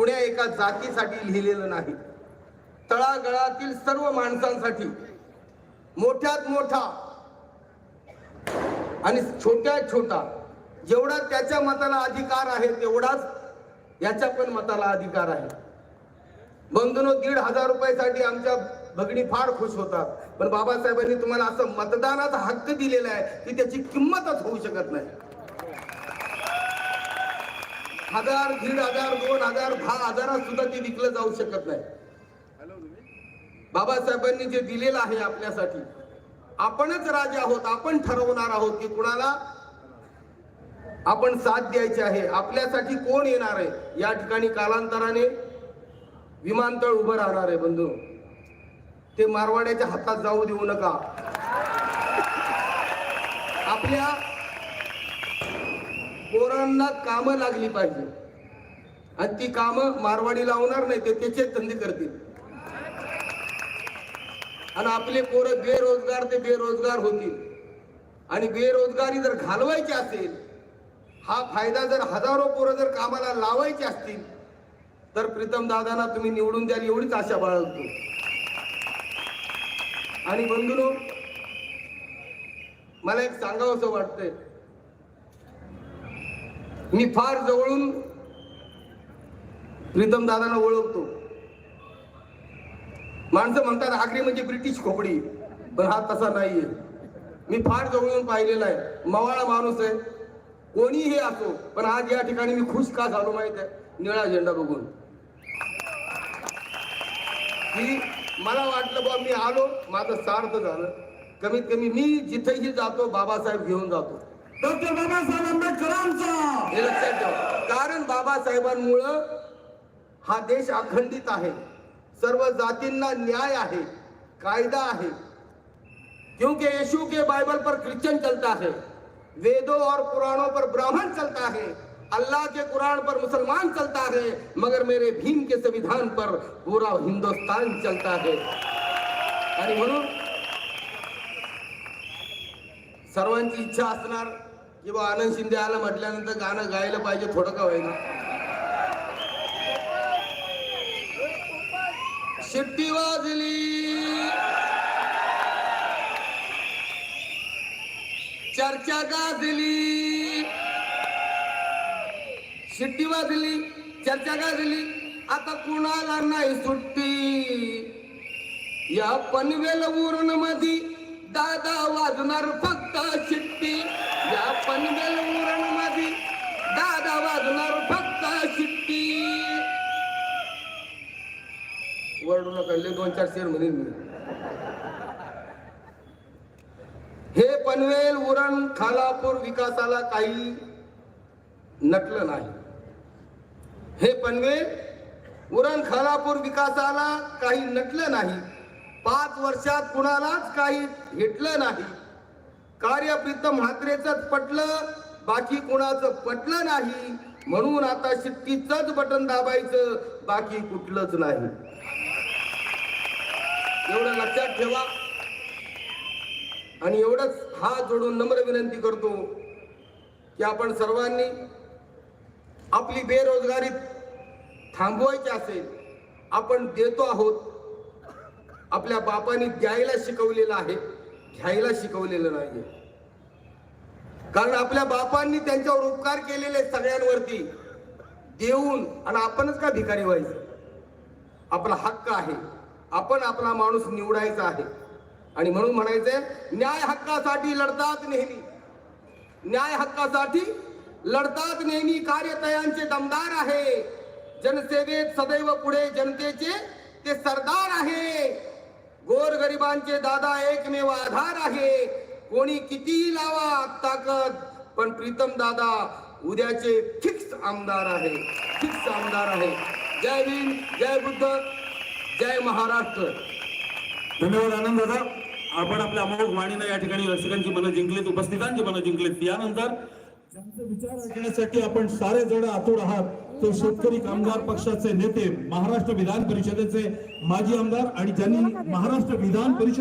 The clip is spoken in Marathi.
कुण्या एका जातीसाठी लिहिलेलं नाही. तळागळातील सर्व माणसांसाठी मोठ्यात मोठा आणि छोट्यात छोटा जेवढा त्याच्या मताला अधिकार आहे तेवढाच याच्या पण मताला अधिकार आहे. बंधनो दीड हजार रुपयासाठी आमच्या भगिनी फार खुश होतात. पण बाबासाहेबांनी तुम्हाला असं मतदानाचा हक्क दिलेला आहे की त्याची किंमतच होऊ शकत नाही. हजार दीड हजार दोन हजार दहा हजारात सुद्धा ते विकलं जाऊ शकत नाही. बाबासाहेबांनी जे दिलेलं आहे आपल्यासाठी आपणच राजे आहोत आपण ठरवणार आहोत की कुणाला आपण साथ द्यायची आहे. आपल्यासाठी कोण येणार आहे? या ठिकाणी कालांतराने विमानतळ उभं राहणार आहे बंधू. ते मारवाड्याच्या हातात जाऊ देऊ नका. आपल्या पोरांना कामं लागली पाहिजे. आणि ती कामं मारवाडी लावणार नाही ते त्याचे धंदे करतील. आणि आपले पोरं बेरोजगार ते बेरोजगार होतील. आणि बेरोजगारी जर घालवायची असेल हा फायदा जर हजारो पोरं जर कामाला लावायचे असतील तर प्रीतम दादांना तुम्ही निवडून द्याल एवढीच आशा बाळगतो. आणि बंधूनो मला एक सांगावं असं वाटतंय. मी फार जवळून प्रीतम दादांना ओळखतो. माणसं म्हणतात आगरी म्हणजे ब्रिटिश खोपडी. पण हा तसा नाहीये. मी फार जवळून पाहिलेला आहे. मवाळा माणूस आहे. कोणीही असो पण आज या ठिकाणी मी खुश का झालो माहीत आहे? निळा झेंडा बघून. की मला वाटलं बा मी आलो माझं सार्थ झालं. कमीत कमी मी जिथेही जातो बाबासाहेब घेऊन जातो. डॉक्टर बाबासाहेब आंबेडकरांचा हे लक्षात ठेवा. कारण बाबासाहेबांमुळं हा देश अखंडित आहे. सर्व जातींना न्याय आहे. कायदा आहे. क्योंकि यीशु के बाइबल पर क्रिश्चियन चलता है वेदों और पुराणों पर ब्राह्मण चलता है अल्लाह के कुरान पर मुसलमान चलता है मगर मेरे भीम के संविधान पर पूरा हिंदुस्तान चलता है। आणि म्हणून सर्वांची इच्छा असणार की बा आनंद शिंदे आला म्हटल्यानंतर गाणं गायला पाहिजे थोडं का व्हायला शिट्टी वाजली. चर्चा गाजली. शिट्टी वाजली चर्चा गाजली. आता कुणाला नाही सुट्टी? या पनवेल उरण मधी दादा वाजणार फक्त वरडू नका लय दोन चार शेर म्हणेन मी. हे पनवेल उरण खालापूर विकासाला काही नटलं नाही. हे पनवेल उरण खालापूर विकासाला काही नटलं नाही. पाच वर्षात कुणालाच काही भेटलं नाही. कार्य प्रीतम म्हात्रेच पटलं बाकी कुणाचं पटलं नाही. म्हणून आता शिट्टीच बटन दाबायचं बाकी कुठलंच नाही. एवढं लक्षात ठेवा. आणि एवढंच हात जोडून नम्र विनंती करतो की आपण सर्वांनी आपली बेरोजगारी थांबवायची असेल आपण देतो आहोत. आपल्या बापाने द्यायला शिकवलेलं आहे घ्यायला शिकवलेलं नाहीये. कारण आपल्या बापांनी त्यांच्यावर उपकार केलेले सगळ्यांवरती देऊन आणि आपणच का भिकारी व्हायचं? आपला हक्क आहे. आपण आपला माणूस निवडायचा आहे. आणि म्हणून म्हणायचंय न्याय हक्कासाठी लढतात नेहमी. न्याय हक्कासाठी लढतात नेहमी कार्यतयांचे दमदार आहे. जनसेवेत सदैव पुढे जनतेचे ते सरदार आहे. गोरगरिबांचे दादा एकमेव आधार आहे. कोणी कितीही लावा ताकद पण प्रीतम दादा उद्याचे फिक्स आमदार आहे. फिक्स आमदार आहे. जय भीम जय बुद्ध. जय महाराष्ट्र. धन्यवाद आनंद दादा आपण आपल्या अमोघ वाणीनं या ठिकाणी रसिकांची मनं जिंकलीत उपस्थितांची मनं जिंकलीत. यानंतर ज्यांचे विचार ऐकण्यासाठी आपण सारे जण आतुर आहात. ते शेतकरी कामगार पक्षाचे नेते महाराष्ट्र विधान परिषदेचे माजी आमदार आणि ज्यांनी महाराष्ट्र विधान परिषद